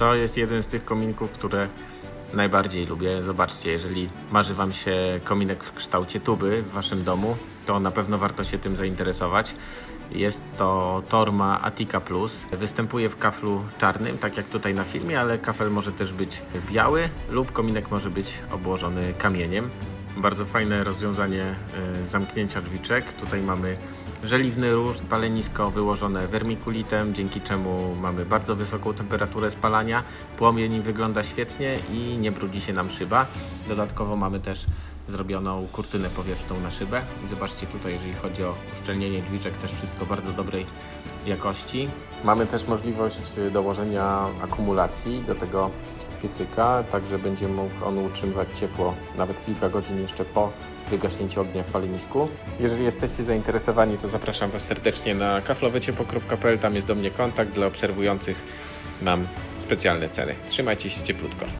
To jest jeden z tych kominków, które najbardziej lubię. Zobaczcie, jeżeli marzy Wam się kominek w kształcie tuby w Waszym domu, to na pewno warto się tym zainteresować. Jest to Torma Attica Plus. Występuje w kaflu czarnym, tak jak tutaj na filmie, ale kafel może też być biały lub kominek może być obłożony kamieniem. Bardzo fajne rozwiązanie e, zamknięcia drzwiczek. Tutaj mamy żeliwny róż, palenisko wyłożone wermikulitem, dzięki czemu mamy bardzo wysoką temperaturę spalania. Płomień wygląda świetnie i nie brudzi się nam szyba. Dodatkowo mamy też zrobioną kurtynę powietrzną na szybę. I zobaczcie tutaj, jeżeli chodzi o uszczelnienie drzwiczek, też wszystko bardzo dobrej jakości. Mamy też możliwość y, dołożenia akumulacji do tego piecyka, także będzie mógł on utrzymywać ciepło nawet kilka godzin jeszcze po wygaśnięciu ognia w palenisku. Jeżeli jesteście zainteresowani, to zapraszam Was serdecznie na kafloweciepło.pl, tam jest do mnie kontakt. Dla obserwujących mam specjalne ceny. Trzymajcie się cieplutko.